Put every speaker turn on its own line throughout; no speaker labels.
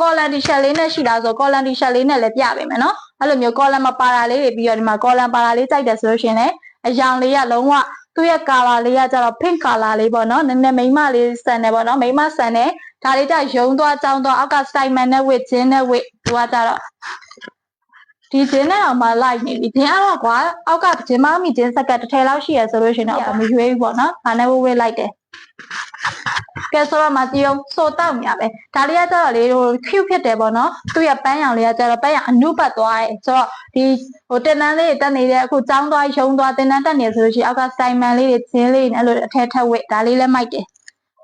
column t-shirt လေးနဲ့ရှိလားဆို column t-shirt လေးနဲ့လည်းပြပေးမယ်နော်အဲ့လိုမျိုး column မပါတာလေးတွေပြီးတော့ဒီမှာ column ပါတာလေးကြိုက်တယ်ဆိုလို့ရှိရင်လည်းအယောင်လေးကလုံးဝသူ့ရဲ့ color လေးကကျတော့ pink color လေးပေါ့နော်နည်းနည်းမိန်းမလေးဆန်တယ်ပေါ့နော်မိန်းမဆန်တယ်ဒါလေးကြရုံသွားကြောင်းသွားအောက်က style man နဲ့ with ဂျင်းနဲ့ with သူကကျတော့ဒီဂျင်းနဲ့အောင်မလိုက်နေပြီဂျင်းကတော့ကွာအောက်ကဂျင်းမမီဂျင်းစက်ကတစ်ထည်လောက်ရှိရဆိုလို့ရှိရင်တော့မရွေးဘူးပေါ့နော်ဒါနဲ့ဝေးဝေးလိုက်တယ် ကဲဆိုတော့မကြည့်အောင်စိုးတောက်မြပဲဒါလေးကကျတော့လေဟို cute ဖြစ်တယ်ပေါ့နော်သူ့ရဲ့ပန်းရောင်လေးကကျတော့ပန်းရောင်အနုပတ်သွားတယ်ဆိုတော့ဒီဟိုတင်တန်းလေးတက်နေတဲ့အခုចောင်းသွားရုံသွားတင်တန်းတက်နေဆိုလို့ရှိရင်အောက်က style man လေးတွေဂျင်းလေးနဲ့အဲ့လိုအထက်ထက်ဝစ်ဒါလေးလည်းမိုက်တယ်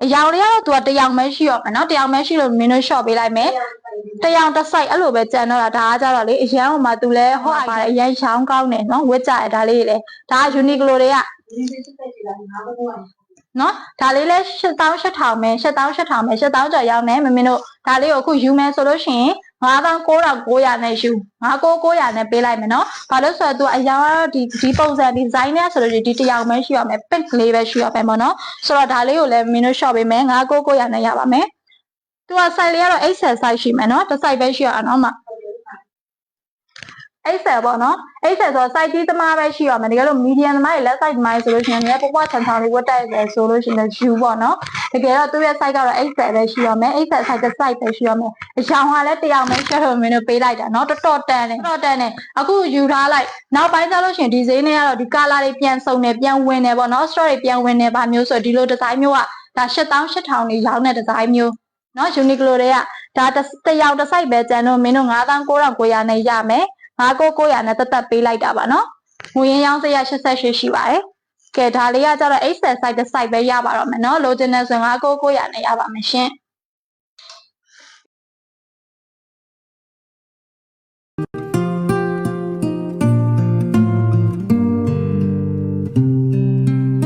အယောင်လေးကတော့သူကတယောင်ပဲရှိရောမယ်နော်တယောင်ပဲရှိလို့မင်းတို့ short ပေးလိုက်မယ်တယောင်တစ်ဆိုင်အဲ့လိုပဲကြံတော့တာဒါကကြတော့လေအရန်ဟိုမှာသူလဲဟော့ပါတယ်အရန်ချောင်းကောင်းတယ်နော်ဝစ်ကြရဒါလေးလေဒါက Uniqlo တွေက နော်ဒါလေးလဲ8800ပဲ8800ပဲ8000ကျော်ရောက်နေမမင်းတို့ဒါလေးကိုအခုယူမယ်ဆိုလို့ရှိရင်9900နဲ့ယူ9900နဲ့ပေးလိုက်မယ်နော်ဘာလို့ဆိုတော့သူအရာကတော့ဒီဒီပုံစံဒီဇိုင်းနဲ့ဆိုလို့ဒီတယောက်ပဲရှိရမယ် pink လေးပဲရှိရမယ်ပေါ့နော်ဆိုတော့ဒါလေးကိုလည်းမင်းတို့ shop ပေးမယ်9900နဲ့ရပါမယ်သူက size လေးကတော့ XL size ရှိမယ်နော်တစ် size ပဲရှိရအောင်နော် မ XL ပေါ့နော် XL ဆိုတော့ size ကြီးသမားပဲရှိရမယ်တကယ်လို့ medium သမားတွေလက် size သမားတွေဆိုလို့ရှိရင်လည်းပွားပွားချန်ချန်လေးဝတ်တိုက်တယ်ဆိုလို့ရှိရင် U ပေါ့နော်တကယ်တော့သူ့ရဲ့ size ကတော့ XL ပဲရှိရမယ် XL size တစ် size ပဲရှိရမယ်အရောင်ကလည်းတယောက်ပဲ share လို့မင်းတို့ပေးလိုက်တာနော်တော်တော်တန်တယ်တော်တော်တန်တယ်အခုယူထားလိုက်နောက်ပိုင်းကျလို့ရှိရင်ဒီဈေးနဲ့ကတော့ဒီ color တွေပြန်စုံတယ်ပြန်ဝင်တယ်ပေါ့နော် store တွေပြန်ဝင်တယ်ဗာမျိုးဆိုဒီလို design မျိုးကဒါ8000 8000တွေရောင်းတဲ့ design မျိုးနော် Uniqlo တွေကဒါတယောက်တစ် size ပဲကျန်တော့မင်းတို့9900နဲ့ရမယ် 9900နဲ့တက်တက်ပေးလိုက်တာပါနော်ငွေရင်းရောင်းစရ88ရှိပါတယ်ကဲဒါလေးကကျတော့ XL size တစ် size ပဲရပါတော့မယ်နော်လိုချင်တဲ့ဆို9900နဲ့ရပါမယ်ရှင်